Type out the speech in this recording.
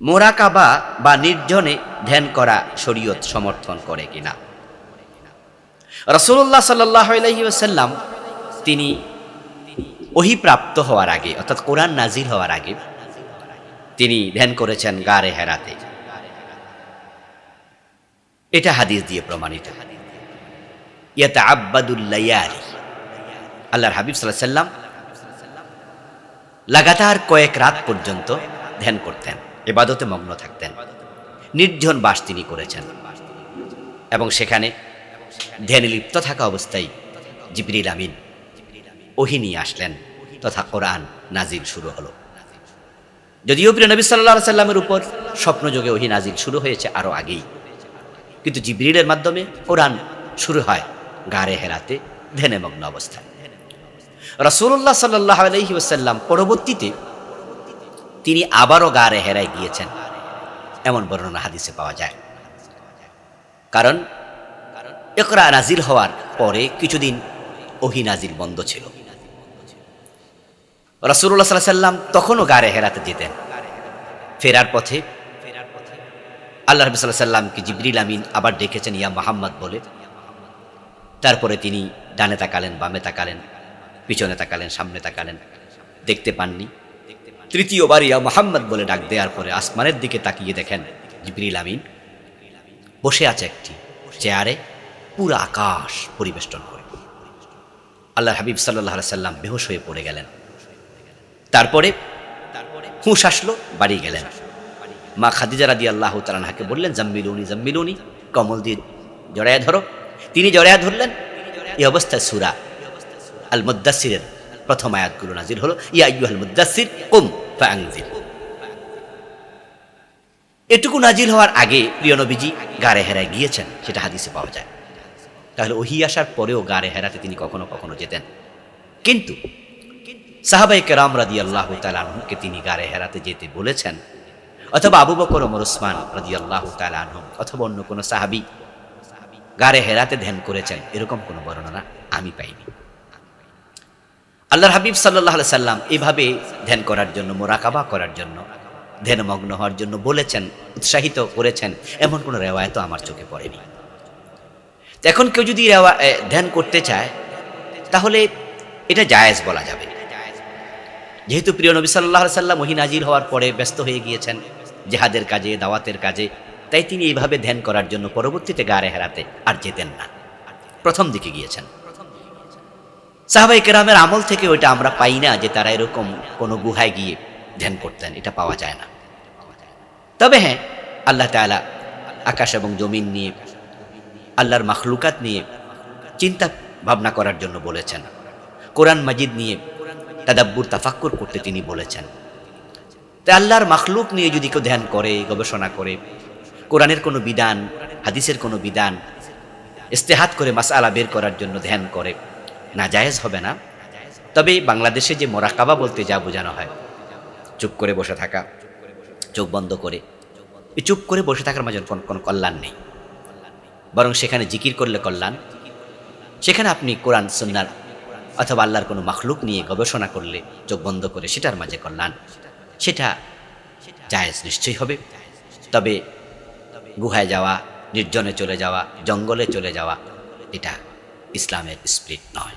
মোরাকাবা বা নির্জনে ধ্যান করা শরীয়ত সমর্থন করে কিনা। রসুল্লাহ সাল্লাহ তিনি অহিপ্রাপ্ত হওয়ার আগে, অর্থাৎ কোরআন নাজির হওয়ার আগে, তিনি ধ্যান করেছেন গারে হেরাতে। এটা হাদিস দিয়ে প্রমাণিত। ইয়াতে আব্বাদুল্লাইয়ারি আল্লাহর হাবিব সাল্লাহ সাল্লাম লাগাতার কয়েক রাত পর্যন্ত ধ্যান করতেন। এবাদতে মগ্ন থাকতেন। নির্জন বাস তিনি করেছেন। এবং সেখানে ধ্যানে লিপ্ত থাকা অবস্থায় জিবরিল আমিন ওহি নিয়ে আসলেন তথা কোরআন নাজিল শুরু হলো। যদিও প্রিয় নবী সাল্লাহ সাল্লামের উপর স্বপ্নযোগে ওহি নাজিল শুরু হয়েছে আরও আগেই। কিন্তু জিবরিলের মাধ্যমে কোরআন শুরু হয় গারে হেরাতে ধ্যানে মগ্ন অবস্থায়। রসুল্লাহ সাল্লাহ আলহি ওসাল্লাম পরবর্তীতে তিনি আবারও গারে হেরায় গিয়েছেন। এমন বর্ণনা হাদিসে পাওয়া যায়। কারণ একরা নাজিল হওয়ার পরে কিছুদিন ওহি নাজিল বন্ধ ছিল। রসুল্লাহ সাল্লাহ সাল্লাম তখনও গারে হেরাতে যেতেন। ফেরার পথে আল্লাহ রবি সাল্লাহ সাল্লামকে জিবরিল আমিন আবার ডেকেছেন, ইয়া মোহাম্মদ বলে। তারপরে তিনি ডানে তাকালেন, বামে তাকালেন, পিছনে তাকালেন, সামনে তাকালেন। দেখতে পাননি। তৃতীয়বার ইয়া মোহাম্মদ বলে ডাক দেওয়ার পরে আসমানের দিকে তাকিয়ে দেখেন জিবরিল আমিন বসে আছে একটি চেয়ারে পুরো আকাশ পরিবেষ্টন করে। আল্লাহ হাবিব সাল্লাহ সাল্লাম বেহোশ হয়ে পড়ে গেলেন। তারপরে হুঁশ আসলো, বাড়ি গেলেন। মা খাদিজা রাদি আল্লাহ তালাহাকে বললেন, জাম্মিলুনি জাম্মিলুনি, কমল দিয়ে জড়াইয়া ধরো। তিনি জড়াইয়া ধরলেন। এই অবস্থায় সুরা আল মুদাসিরের প্রথম আয়াতগুলো নাজির হলো, ইয়া আল মুদাসির কুম। এটুকু নাজিল হওয়ার আগে প্রিয় নবীজি গাড়ে হেরায় গিয়েছেন, সেটা হাদিসে পাওয়া যায়। তাহলে ওহি আসার পরেও গাড়ে হেরাতে তিনি কখনো কখনো যেতেন। কিন্তু সাহাবাই কেরাম রাদি আল্লাহ তালকে তিনি গাড়ে হেরাতে যেতে বলেছেন, অথবা আবু বকর ওমর ওসমান রাদি আল্লাহ তালহম অথবা অন্য কোনো সাহাবি গাড়ে হেরাতে ধ্যান করেছেন, এরকম কোনো বর্ণনা আমি পাইনি। আল্লাহর হাবিব সাল্লাহ সাল্লাম এভাবে ধ্যান করার জন্য, মোরাকাবা করার জন্য, ধ্যানমগ্ন হওয়ার জন্য বলেছেন, উৎসাহিত করেছেন, এমন কোনো রেওয়ায়তও আমার চোখে পড়েনি। এখন কেউ যদি রেওয়া ধ্যান করতে চায়, তাহলে এটা জায়েজ বলা যাবে। যেহেতু প্রিয় নবী সাল্লাহ সাল্লাম মহিনাজির হওয়ার পরে ব্যস্ত হয়ে গিয়েছেন, জেহাদের কাজে, দাওয়াতের কাজে, তাই তিনি এইভাবে ধ্যান করার জন্য পরবর্তীতে গাড়ে হেরাতে আর যেতেন না। প্রথম দিকে গিয়েছেন। সাহাবাই কেরামের আমল থেকে ওইটা আমরা পাই না যে তারা এরকম কোনো গুহায় গিয়ে ধ্যান করতেন, এটা পাওয়া যায় না। তবে হ্যাঁ আল্লাহ তালা আকাশ এবং জমিন নিয়ে, আল্লাহর মাখলুকাত নিয়ে চিন্তা ভাবনা করার জন্য বলেছেন। কোরআন মাজিদ নিয়ে তাদাব্বুর তাফাক্কুর করতে তিনি বলেছেন। তাই আল্লাহর মাখলুক নিয়ে যদি কেউ ধ্যান করে, গবেষণা করে, কোরআনের কোনো বিধান, হাদিসের কোনো বিধান, ইস্তেহাত করে মাসালা বের করার জন্য ধ্যান করে না জায়েজ হবে না। তবে বাংলাদেশে যে মোরাকাবা বলতে যা বোঝানো হয়, চুপ করে বসে থাকা, চোখ বন্ধ করে, এই চুপ করে বসে থাকার মাঝে কোনো কোনো কল্যাণ নেই। বরং সেখানে জিকির করলে কল্যাণ। সেখানে আপনি কোরআন সন্ন্যার অথবা আল্লাহর কোনো মাখলুক নিয়ে গবেষণা করলে, চোখ বন্ধ করে, সেটার মাঝে কল্যাণ। সেটা জায়েজ নিশ্চয়ই হবে। তবে গুহায় যাওয়া, নির্জনে চলে যাওয়া, জঙ্গলে চলে যাওয়া, এটা ইসলামের স্প্রিট নয়।